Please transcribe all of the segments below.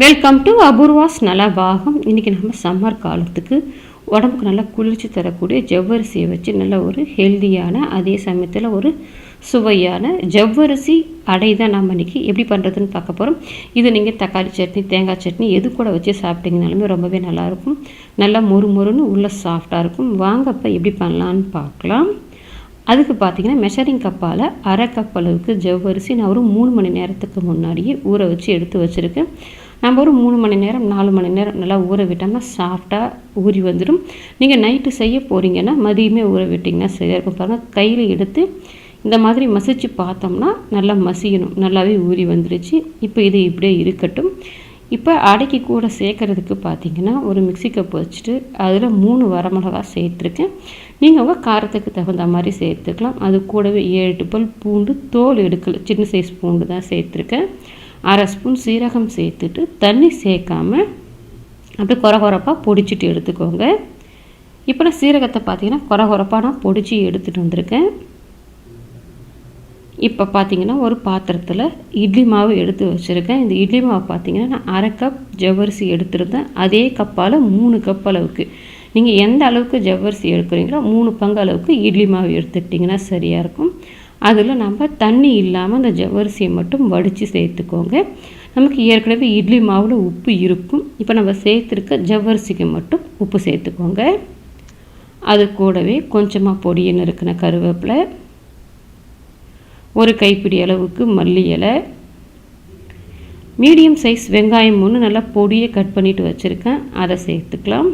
Welcome to Apoorva's Nalabagam இன்றைக்கி நம்ம summer காலத்துக்கு உடம்புக்கு நல்லா குளிர்ச்சி தரக்கூடிய ஜவ்வரிசியை வச்சு நல்ல ஒரு ஹெல்தியான அதே சமயத்தில் ஒரு சுவையான ஜவ்வரிசி அடை தான் நம்ம இன்றைக்கி எப்படி பண்ணுறதுன்னு பார்க்க போகிறோம் இது நீங்கள் தக்காளி சட்னி தேங்காய் சட்னி எது கூட வச்சு சாப்பிட்டீங்கனாலுமே ரொம்பவே நல்லாயிருக்கும் நல்லா மொறு மொறுன்னு உள்ளே சாஃப்டாக இருக்கும். வாங்கப்போ எப்படி பண்ணலான்னு பார்க்கலாம். அதுக்கு பார்த்தீங்கன்னா மெஷரிங் கப்பால் அரை கப் அளவுக்கு ஜவ்வரிசி நான் ஒரு மூணு மணி நேரத்துக்கு முன்னாடியே ஊற வச்சு எடுத்து வச்சுருக்கேன். நம்ம ஒரு மூணு மணி நேரம் நாலு மணி நேரம் நல்லா ஊற விட்டோம்னா சாஃப்டாக ஊறி வந்துடும் நீங்கள் நைட்டு செய்ய போகிறீங்கன்னா மதியமே ஊற விட்டிங்கன்னா சரியாக இருக்கும். பாருங்கள் கையில் எடுத்து இந்த மாதிரி மசிச்சு பார்த்தோம்னா நல்லா மசியணும். நல்லாவே ஊறி வந்துடுச்சு இப்போ இது இப்படியே இருக்கட்டும். இப்போ அடைக்கி கூட சேர்க்குறதுக்கு பார்த்தீங்கன்னா ஒரு மிக்சி கப் வச்சுட்டு அதில் மூணு வரமிளகா சேர்த்துருக்கேன். நீங்கள் உங்கள் காரத்துக்கு தகுந்த மாதிரி சேர்த்துக்கலாம். அது கூடவே ஏழு பல் பூண்டு தோல் எடுக்கல சின்ன சைஸ் பூண்டு தான் சேர்த்துருக்கேன். அரை ஸ்பூன் சீரகம் சேர்த்துட்டு தண்ணி சேர்க்காமல் அப்படியே குறை குறப்பாக பொடிச்சிட்டு எடுத்துக்கோங்க. இப்போ நான் சீரகத்தை பார்த்தீங்கன்னா குறை குறப்பாக நான் பொடிச்சு எடுத்துகிட்டு வந்திருக்கேன். இப்போ பார்த்தீங்கன்னா ஒரு பாத்திரத்தில் இட்லி மாவு எடுத்து வச்சுருக்கேன். இந்த இட்லி மாவு பார்த்தீங்கன்னா நான் அரை கப் ஜவ்வரிசி எடுத்துருந்தேன். அதே கப்பால் மூணு கப் அளவுக்கு. நீங்கள் எந்த அளவுக்கு ஜவ்வரிசி எடுக்கிறீங்களோ மூணு பங்கு அளவுக்கு இட்லி மாவு எடுத்துக்கிட்டிங்கன்னா சரியாக இருக்கும். அதில் நம்ம தண்ணி இல்லாமல் அந்த ஜவ்வரிசியை மட்டும் வடித்து சேர்த்துக்கோங்க. நமக்கு ஏற்கனவே இட்லி மாவில் உப்பு இருக்கும். இப்போ நம்ம சேர்த்துருக்க ஜவ்வரிசிக்கு மட்டும் உப்பு சேர்த்துக்கோங்க. அது கூடவே கொஞ்சமாக பொடியை இருக்கிற கருவேப்பிலை ஒரு கைப்பிடி அளவுக்கு மல்லி இலை மீடியம் சைஸ் வெங்காயம் ஒன்று நல்லா பொடியை கட் பண்ணிவிட்டு வச்சுருக்கேன். அதை சேர்த்துக்கலாம்.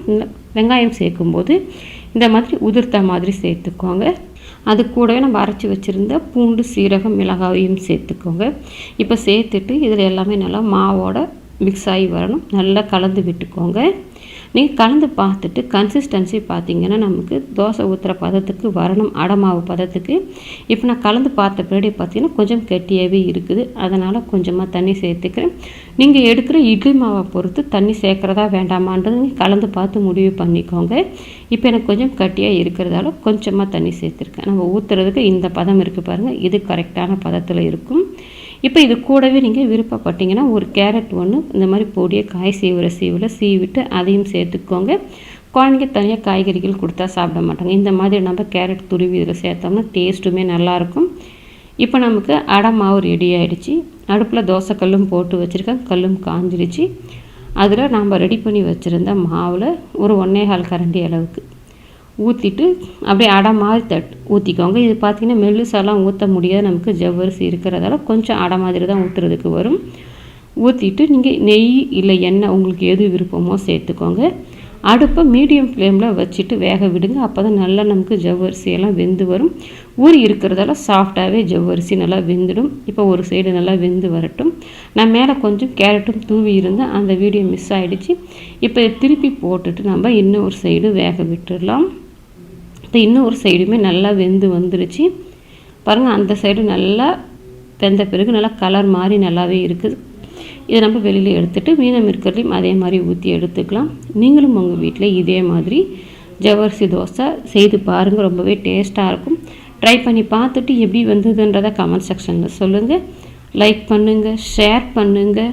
வெங்காயம் சேர்க்கும்போது இந்த மாதிரி உதிர்த்த மாதிரி சேர்த்துக்கோங்க. அது கூடவே நம்ம அரைச்சி வச்சுருந்த பூண்டு சீரகம் மிளகாயும் சேர்த்துக்கோங்க. இப்போ சேர்த்துட்டு இதில் எல்லாமே நல்லா மாவோட மிக்ஸ் ஆகி வரணும். நல்லா கலந்து விட்டுக்கோங்க. நீங்கள் கலந்து பார்த்துட்டு கன்சிஸ்டன்சி பார்த்தீங்கன்னா நமக்கு தோசை ஊற்றுற பதத்துக்கு வரணும் அடமாவு பதத்துக்கு இப்போ நான் கலந்து பார்த்த பின்னாடி பார்த்தீங்கன்னா கொஞ்சம் கெட்டியாகவே இருக்குது. அதனால் கொஞ்சமாக தண்ணி சேர்த்துக்கிறேன். நீங்கள் எடுக்கிற இட்லி மாவை பொறுத்து தண்ணி சேர்க்குறதா வேண்டாமான்றது நீங்கள் கலந்து பார்த்து முடிவு பண்ணிக்கோங்க. இப்போ எனக்கு கொஞ்சம் கட்டியாக இருக்கிறதால கொஞ்சமாக தண்ணி சேர்த்துருக்கேன். நம்ம ஊற்றுறதுக்கு இந்த பதம் இருக்குது பாருங்கள் இது கரெக்டான பதத்தில் இருக்கும். இப்போ இது கூடவே நீங்கள் விருப்பப்பட்டீங்கன்னா ஒரு கேரட் ஒன்று இந்த மாதிரி பொடியை காய் சீவுற சீவில் சீவிட்டு அதையும் சேர்த்துக்கோங்க. குழந்தைங்க தனியாக காய்கறிகள் கொடுத்தா சாப்பிட மாட்டாங்க. இந்த மாதிரி நம்ம கேரட் துருவி இதில் சேர்த்தோம்னா டேஸ்ட்டுமே நல்லாயிருக்கும் இப்போ நமக்கு அடை மாவு ரெடி ஆகிடுச்சு அடுப்பில் தோசை கல்லும் போட்டு வச்சுருக்கேன். கல்லும் காஞ்சிருச்சு. அதில் நம்ம ரெடி பண்ணி வச்சுருந்த மாவில் ஒரு ஒன்றே கால் கரண்டி அளவுக்கு ஊற்றிட்டு அப்படியே அடை மாதிரி தட் ஊற்றிக்கோங்க இது பார்த்திங்கன்னா மெல்லுசாலாம் ஊற்ற முடியாது. நமக்கு ஜவ்வரிசி இருக்கிறதால கொஞ்சம் அடை மாதிரி தான் ஊற்றுறதுக்கு வரும். ஊற்றிட்டு நீங்கள் நெய் இல்லை எண்ணெய் உங்களுக்கு எது விருப்பமோ சேர்த்துக்கோங்க. அடுப்பை மீடியம் ஃப்ளேமில் வச்சுட்டு வேக விடுங்க. அப்போ தான் நல்லா நமக்கு ஜவ்வரிசியெல்லாம் வெந்து வரும். ஊறி இருக்கிறதால சாஃப்டாகவே ஜவ்வரிசி நல்லா வெந்துடும். இப்போ ஒரு சைடு நல்லா வெந்து வரட்டும். நான் மேலே கொஞ்சம் கேரட்டும் தூவி இருந்தேன் அந்த வீடியோ மிஸ் ஆகிடுச்சு இப்போ திருப்பி போட்டுட்டு நம்ம இன்னும் ஒரு சைடு வேக விட்டுடலாம். இப்போ இன்னும் ஒரு சைடுமே நல்லா வெந்து வந்துருச்சு. பாருங்கள் அந்த சைடு நல்லா வெந்த பிறகு நல்லா கலர் மாதிரி நல்லாவே இருக்குது. இதை நம்ம வெளியில் எடுத்துகிட்டு மீனம் இருக்கிறதையும் அதே மாதிரி ஊற்றி எடுத்துக்கலாம். நீங்களும் உங்கள் வீட்டில் இதே மாதிரி ஜவரிசி தோசை செய்து பாருங்கள் ரொம்பவே டேஸ்ட்டாக இருக்கும். ட்ரை பண்ணி பார்த்துட்டு எப்படி வந்ததுன்றதை கமெண்ட் செக்ஷனில் சொல்லுங்கள் லைக் பண்ணுங்கள் ஷேர் பண்ணுங்கள்